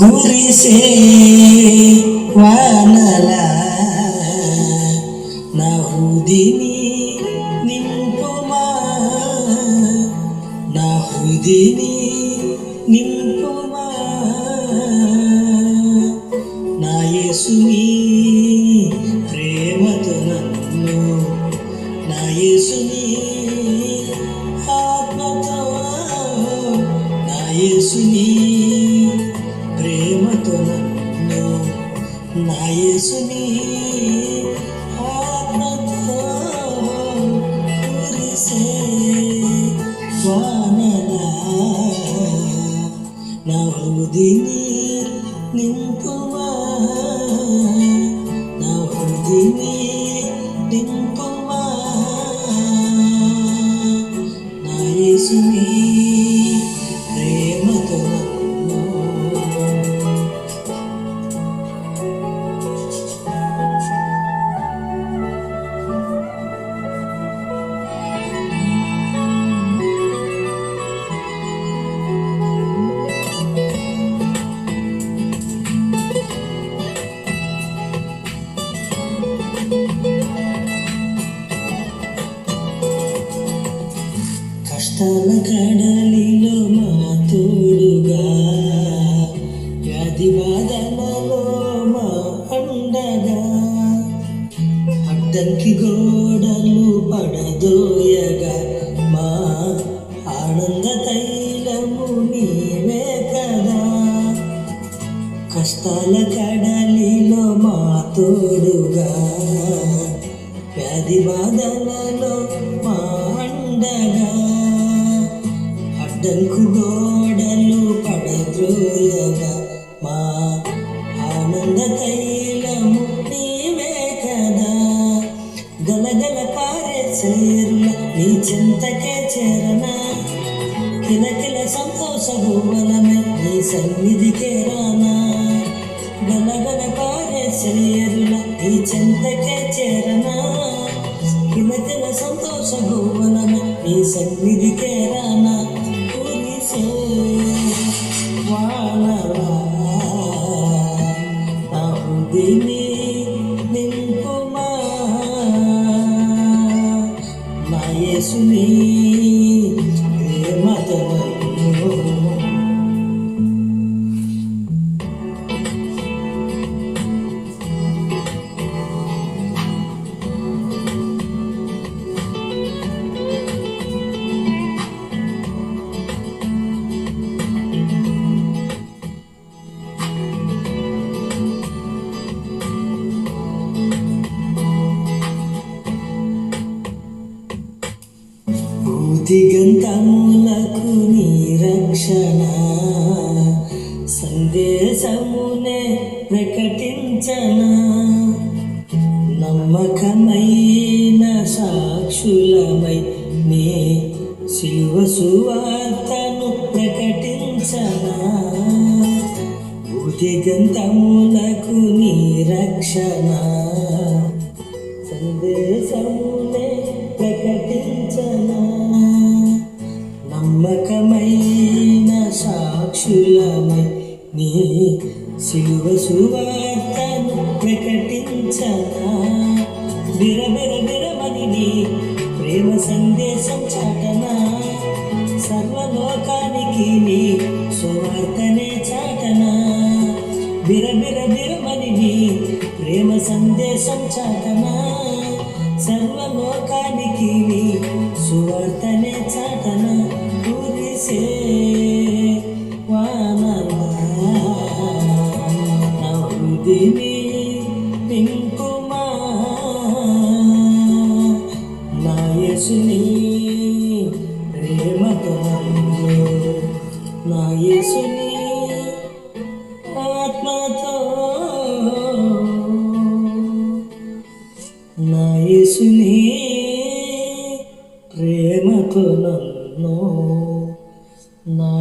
కురిసే వానల నా హృదిని నింపుమా నా హృదిని యేసుని ఆత్మతో కురిసే వానలా. నా హృదిని నింపుమా? నా హృదిని కష్టాల కడలిలో మా తోడుగా వ్యాధి బాధలలో మా అండగా. అడ్డంకి గోడలు పడదోయగా మా ఆనంద తైలము నీవే కదా. కష్టాల కడలిలో మా తోడుగా వ్యాధి బాధలలో పడద్రోయగా మా ఆనంద తైలము నీవే కదా గలగల పారే చేరుల నీ చింతకే చేరనా కిలకిల సంతోష భువనమే నీ సన్నిధికే రానా. గలగల పారే శ్రేయరుల నీ చెంతకే చేరనా హృదిని దిగంతములకు నీ రక్షణ. సందేశమునే ప్రకటించనా. నమ్మకమైన సాక్షులమై నీ శివ సువార్తను ప్రకటించనా. దిగంతములకు నీ రక్షణ. సందే సాక్షులమై నీ శివ సువార్తను ప్రకటించనా? బిరబిర బిరమని నీ ప్రేమ సందేశం చాటనా? సర్వలోకానికి నీ సువార్తనే చాటనా? బిరబిర బిరమని నీ ప్రేమ సందేశం చాటనా? సర్వలోకానికి నీ సువార్తనే హృదిని నింపుమా? నా ప్రేమతో నన్ను నా ఆత్మతో. నా ప్రేమతో నన్ను నా